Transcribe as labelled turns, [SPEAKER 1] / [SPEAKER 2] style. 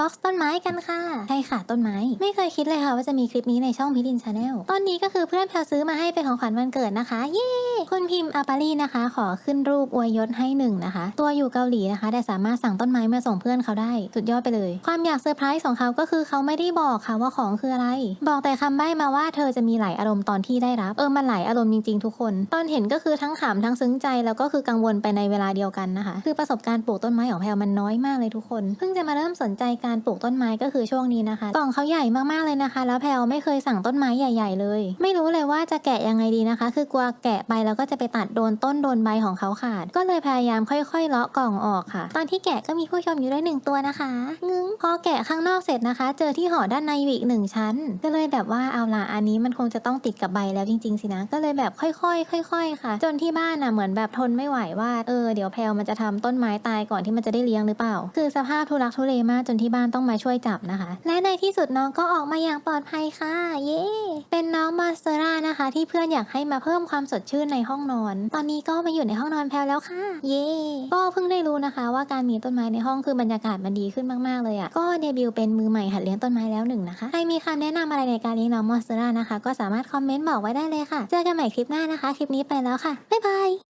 [SPEAKER 1] บ็อกซ์ต้นไม้กันค่ะ ใช่ค่ะต้นไม้ ไม่เคยคิดเลยค่ะว่าจะมีคลิปนี้ในช่องพิดินชาแนลตอนนี้ก็คือเพื่อนแพลซื้อมาให้เป็นของขวัญวันเกิดนะคะ เย้ คุณพิมพ์อาปารีนะคะ ขอขึ้นรูปอวยยศให้หนึ่งนะคะ ตัวอยู่เกาหลีนะคะ แต่สามารถสั่งต้นไม้มาส่งเพื่อนเขาได้ สุดยอดไปเลย ความอยากเซอร์ไพรส์ของเขาก็คือเขาไม่ได้บอกค่ะว่าของคืออะไร บอกแต่คำใบ้มาว่าเธอจะมีหลายอารมณ์ตอนที่ได้รับ เออมันหลายอารมณ์จริงๆทุกคน ตอนเห็นก็คือทั้งขำทั้งซึ้งใจแล้วก็คือกังวลไปในเวลาเดียวกันนะคะ คือประสบการณ์ปลูกต้นไม้ของแพลมันน้อยมากเลยทุกคน เพิ่งจะมาเริ่มสนใจการปลูกต้นไม้ก็คือช่วงนี้นะคะ กล่องเขาใหญ่มากๆเลยนะคะ แล้วแพลไม่เคยสั่งต้นไม้ใหญ่ ๆ เลย ไม่รู้เลยว่าจะแกะยังไงดีนะคะ คือกลัวแกะไปแล้วแล้วก็จะไปตัดโดนต้นโดนใบของเขาขาด ก็เลยพยายามค่อยๆเลาะกล่องออกค่ะ ตอนที่แกะก็มีผู้ชมอยู่ด้วยหนึ่งตัวนะคะงึ้งพอแกะข้างนอกเสร็จนะคะ เจอที่ห่อด้านในอีกหนึ่งชั้น ก็เลยแบบว่าเอาล่ะอันนี้มันคงจะต้องติดกับใบแล้วจริงๆสินะ ก็เลยแบบค่อยๆค่อย ๆ ค่ะ จนที่บ้านน่ะเหมือนแบบทนไม่ไหวว่าเออเดี๋ยวแพลมันจะทำต้นไม้ตายก่อนที่มันจะได้เลี้ยงหรือเปล่า คือสภาพทุรักทุเลมากจนที่บ้านต้องมาช่วยจับนะคะ และในที่สุดน้องก็ออกมาอย่างปลอดภัยค่ะ เย้เป็นน้องมอนสเตอร่านะคะ ที่เพื่อนอยากให้มาเพิ่มความสดชื่นในห้องนอน ตอนนี้ก็มาอยู่ในห้องนอนแพลแล้วค่ะ เย้ก็เพิ่งได้รู้นะคะ ว่าการมีต้นไม้ในห้องคือบรรยากาศมันดีขึ้นมากๆเลยอะ่ะก็เดบิวต์เป็นมือใหม่หัดเลี้ยงต้นไม้แล้วหนึ่งนะคะใครมีคำแนะนำอะไรในการเลี้ยงน้องมอนสเตอร่านะคะ ก็สามารถคอมเมนต์บอกไว้ได้เลยค่ะ เจอกันใหม่คลิปหน้านะคะ คลิปนี้ไปแล้วค่ะบ๊ายบาย